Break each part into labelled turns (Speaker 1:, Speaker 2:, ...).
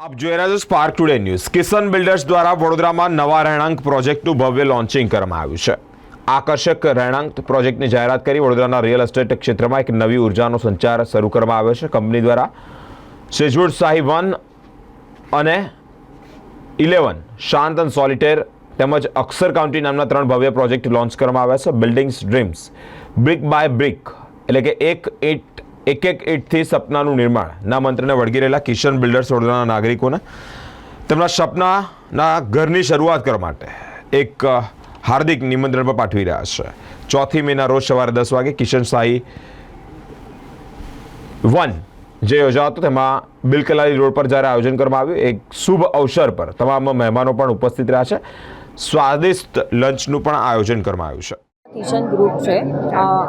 Speaker 1: આપ જોઈ રહ્યા છો Spark Today News Kisan Builders દ્વારા વડોદરામાં નવા રહેણાંક પ્રોજેક્ટનું ભવ્ય લોન્ચિંગ કરવામાં આવ્યું છે. આકર્ષક રહેણાંક પ્રોજેક્ટની જાહેરાત કરી વડોદરાના રિયલ એસ્ટેટ ક્ષેત્રમાં એક નવી ઉર્જાનો સંચાર શરૂ કરવામાં આવ્યો છે. કંપની દ્વારા સેજવુડ શાહી વન અને ઇલેવન, શાંત અને સોલિટેર તેમજ અક્ષર કાઉન્ટી નામના ત્રણ ભવ્ય પ્રોજેક્ટ લોન્ચ કરવામાં આવ્યા છે. Buildings dreams, brick by brick, એટલે કે એક ઈંટ એક એક ઈંટથી સપનાનું નિર્માણ. ના મંત્રને વળગી રહેલા કિશન બિલ્ડર્સ વડોદરાના નાગરિકોને. તેમના સપનાના ઘરની શરૂઆત કરવા માટે એક હાર્દિક નિમંત્રણ પર પાઠવી રહ્યા છે. ચોથી મેના રોજ સવારે દસ વાગે કિશન શાહી વન જે યોજાયો હતો, તેમાં બિલકલાલી રોડ પર જ્યારે આયોજન કરવામાં આવ્યું, એક શુભ અવસર પર તમામ મહેમાનો પણ ઉપસ્થિત રહ્યા છે. સ્વાદિષ્ટ લંચનું પણ આયોજન કરવામાં આવ્યું છે.
Speaker 2: કિશન ગ્રુપ છે.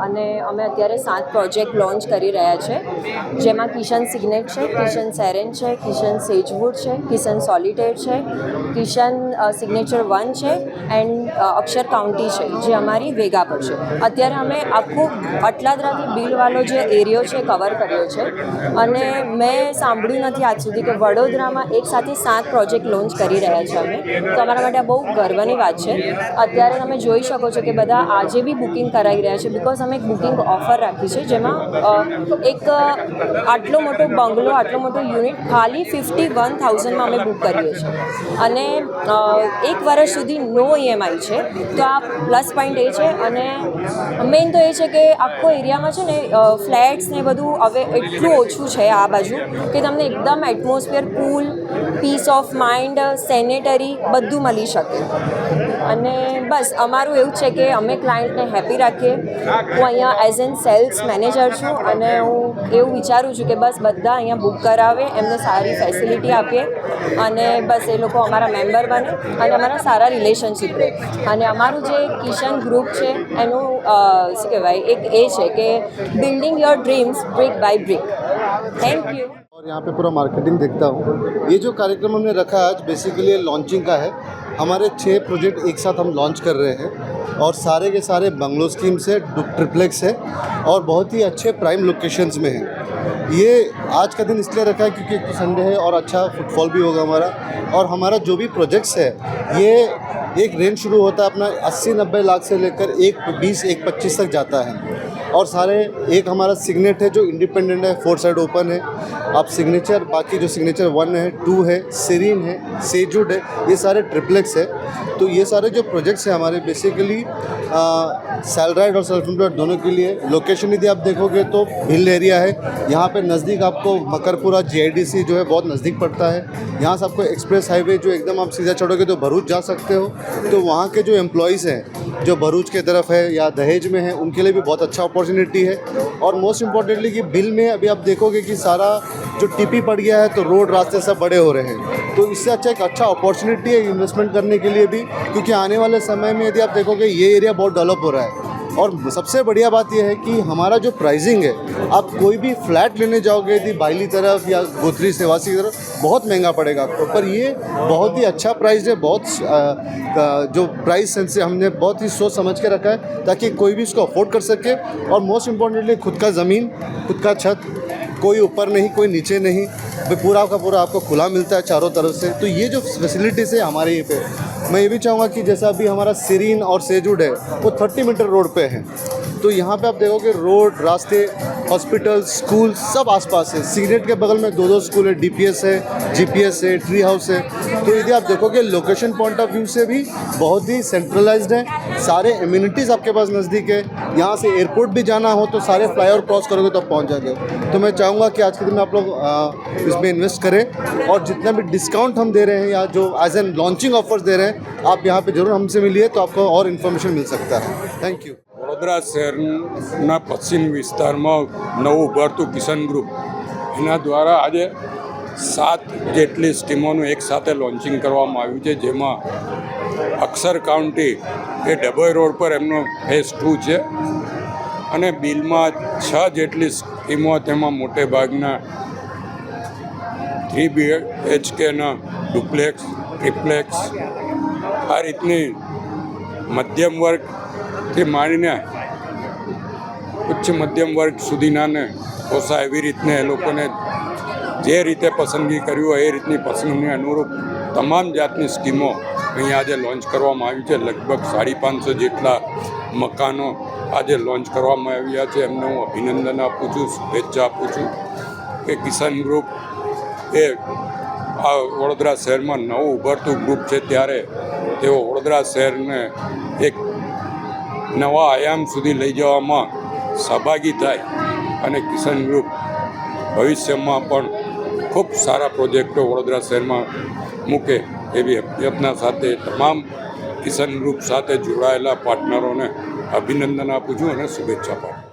Speaker 2: અને અમે અત્યારે સાત પ્રોજેક્ટ લોન્ચ કરી રહ્યા છે. જેમાં કિશન સિગ્નેટ છે, કિશન સેરેન છે, કિશન સેજવુડ છે, કિશન સોલિટેર છે, કિશન સિગ્નેચર વન છે, એન્ડ અક્ષર કાઉન્ટી છે, જે અમારી વેગા પર છે. અત્યારે અમે આખું અટલાદરાથી બિલવાળો જે એરિયો છે કવર કર્યો છે. અને મેં સાંભળ્યું નથી આજ સુધી કે વડોદરામાં એક સાથે સાત પ્રોજેક્ટ લોન્ચ કરી રહ્યા છે અમે. તો અમારા માટે બહુ ગર્વની વાત છે. અત્યારે તમે જોઈ શકો છો કે બધા આજે બી બુકિંગ કરાવી રહ્યા છે બિકોઝ અમે એક બુકિંગ ઓફર રાખી છે, જેમાં એક આટલો મોટો બંગલો, આટલો મોટો યુનિટ ખાલી ફિફ્ટી વન થાઉઝન્ડમાં અમે બુક કરીએ છીએ. અને એક વર્ષ સુધી નો ઈએમઆઈ છે, તો આ પ્લસ પોઈન્ટ એ છે, અને મેઇન તો એ છે કે આખો એરિયામાં છે ને ફ્લેટ્સ ને બધું હવે એટલું ઓછું છે આ બાજુ, કે તમને એકદમ atmosphere cool peace of mind sanitary બધું મળી શકે. અને બસ, અમારું એવું છે કે અમે ક્લાયન્ટને હેપી રાખીએ. હું અહીંયા એઝ એન સેલ્સ મેનેજર છું અને હું એવું વિચારું છું કે બસ બધા અહીંયા બુક કરાવે, એમને સારી ફેસિલિટી આપીએ અને બસ એ લોકો અમારા મેમ્બર બને અને અમારા સારા રિલેશનશીપ રહે. અને અમારું જે કિશન ગ્રુપ છે, એનું શું કહેવાય, એક એ છે કે building your dreams brick by brick thank you
Speaker 3: और यहाँ पे पूरा मार्केटिंग देखता हूँ। ये जो कार्यक्रम हमने रखा है, आज बेसिकली लॉन्चिंग का है। हमारे छः प्रोजेक्ट एक साथ हम लॉन्च कर रहे हैं और सारे के सारे बंगलो स्कीम से ट्रिप्लेक्स है और बहुत ही अच्छे प्राइम लोकेशंस में है। ये आज का दिन इसलिए रखा है क्योंकि एक तो संडे है और अच्छा फुटफॉल भी होगा हमारा। और हमारा जो भी प्रोजेक्ट्स है, ये एक रेंज शुरू होता है अपना 80-90 लाख से लेकर एक बीस, एक पच्चीस तक जाता है। और सारे, एक हमारा सिग्नेट है जो इंडिपेंडेंट है, फोर साइड ओपन है। आप सिग्नेचर, बाकी जो सिग्नेचर वन है, टू है, सीरीन है, सेजुड है, ये सारे ट्रिप्लेक्स है। तो ये सारे जो प्रोजेक्ट्स हैं हमारे बेसिकली सैलराइड और सेल्फ एम्प्लॉयड दोनों के लिए। लोकेशन यदि आप देखोगे तो हिल एरिया है। यहाँ पे नज़दीक आपको मकरपुरा जे जो है बहुत नज़दीक पड़ता है। यहाँ से आपको एक्सप्रेस हाईवे जो एकदम आप सीधा चढ़ोगे तो भरूच जा सकते हो। तो वहाँ के जो एम्प्लॉयज़ हैं जो भरूच के तरफ़ है या दहेज में है, उनके लिए भी बहुत अच्छा अपॉर्चुनिटी है। और मोस्ट इम्पॉर्टेंटली कि बिल में अभी आप देखोगे कि सारा जो टीपी पड़ गया है तो रोड रास्ते सब बड़े हो रहे हैं। तो इससे अच्छा एक अच्छा अपॉर्चुनिटी है इन्वेस्टमेंट करने के लिए भी, क्योंकि आने वाले समय में यदि आप देखोगे, ये एरिया बहुत डेवलप हो रहा है। और सबसे बढ़िया बात यह है कि हमारा जो प्राइसिंग है, आप कोई भी फ्लैट लेने जाओगे, यदि बाइली तरफ़ या गोत्री सेवासी की तरफ़, बहुत महँगा पड़ेगा आपको। पर ये बहुत ही अच्छा प्राइस है, बहुत जो प्राइस से हमने बहुत ही सोच समझ के रखा है, ताकि कोई भी इसको अफोर्ड कर सके। और मोस्ट इम्पॉर्टेंटली खुद का ज़मीन, खुद का छत, कोई ऊपर नहीं, कोई नीचे नहीं। पूरा का पूरा आपको खुला मिलता है चारों तरफ़ से। तो ये जो फैसिलिटीज़ है हमारे ये पे, मैं ये भी चाहूँगा कि जैसा अभी हमारा सीरीन और सेजुड है, वो थर्टी मीटर रोड पे है। तो यहाँ पे आप देखोगे रोड रास्ते हॉस्पिटल स्कूल, सब आसपास है। सीनेट के बगल में दो दो स्कूल है डीपीएस है जीपीएस है ट्री हाउस है। तो यदि आप देखोगे लोकेशन पॉइंट ऑफ़ व्यू से भी बहुत ही सेंट्रलाइज्ड है। सारे इम्यूनिटीज़ आपके पास नज़दीक है। यहाँ से एयरपोर्ट भी जाना हो तो सारे फ्लाईओवर क्रॉस करोगे तो पहुँच जाओगे तो मैं चाहूँगा कि आज के दिन में आप लोग इसमें इन्वेस्ट करें। और जितना भी डिस्काउंट हम दे रहे हैं या जो एज एन लॉन्चिंग ऑफर्स दे रहे हैं, आप यहाँ पे ज़रूर हमसे मिलिए तो आपको और इन्फॉर्मेशन मिल सकता है। थैंक यू
Speaker 4: વડોદરા શહેરના પશ્ચિમ વિસ્તારમાં નવું ઉભરતું કિશન ગ્રુપ. એના દ્વારા આજે સાત જેટલી સ્કીમોનું એકસાથે લોન્ચિંગ કરવામાં આવ્યું છે, જેમાં અક્ષર કાઉન્ટી એ ડભોઈ રોડ પર એમનો ફેઝ ટુ છે અને બિલમાં છ જેટલી સ્કીમો તેમાં મોટે ભાગના થ્રી બી એચકેના ડુપ્લેક્સ, ટ્રિપ્લેક્સ, આ રીતની મધ્યમ વર્ગથી માંડીને ઉચ્ચ મધ્યમ વર્ગ સુધીનાને પોસાય એવી રીતને એ લોકોને જે રીતે પસંદગી કર્યું હોય એ રીતની પસંદગીને અનુરૂપ તમામ જાતની સ્કીમો અહીંયા આજે લોન્ચ કરવામાં આવી છે. લગભગ સાડી પાંચસો જેટલા મકાનો આજે લોન્ચ કરવામાં આવ્યા છે. એમને હું અભિનંદન આપું છું, શુભેચ્છા આપું છું કે કિસાન ગ્રુપ એ આ વડોદરા શહેરમાં નવું ઉભરતું ગ્રુપ છે. ત્યારે તેઓ વડોદરા શહેરને એક નવા આયામ સુધી લઈ જવામાં સહભાગી થાય અને કિસાન ગ્રુપ ભવિષ્યમાં પણ ખૂબ સારા પ્રોજેક્ટો વડોદરા શહેરમાં મૂકે એવી યત્ના સાથે તમામ કિસાન ગ્રુપ સાથે જોડાયેલા પાર્ટનરોને અભિનંદન આપું છું અને શુભેચ્છા પાઠવું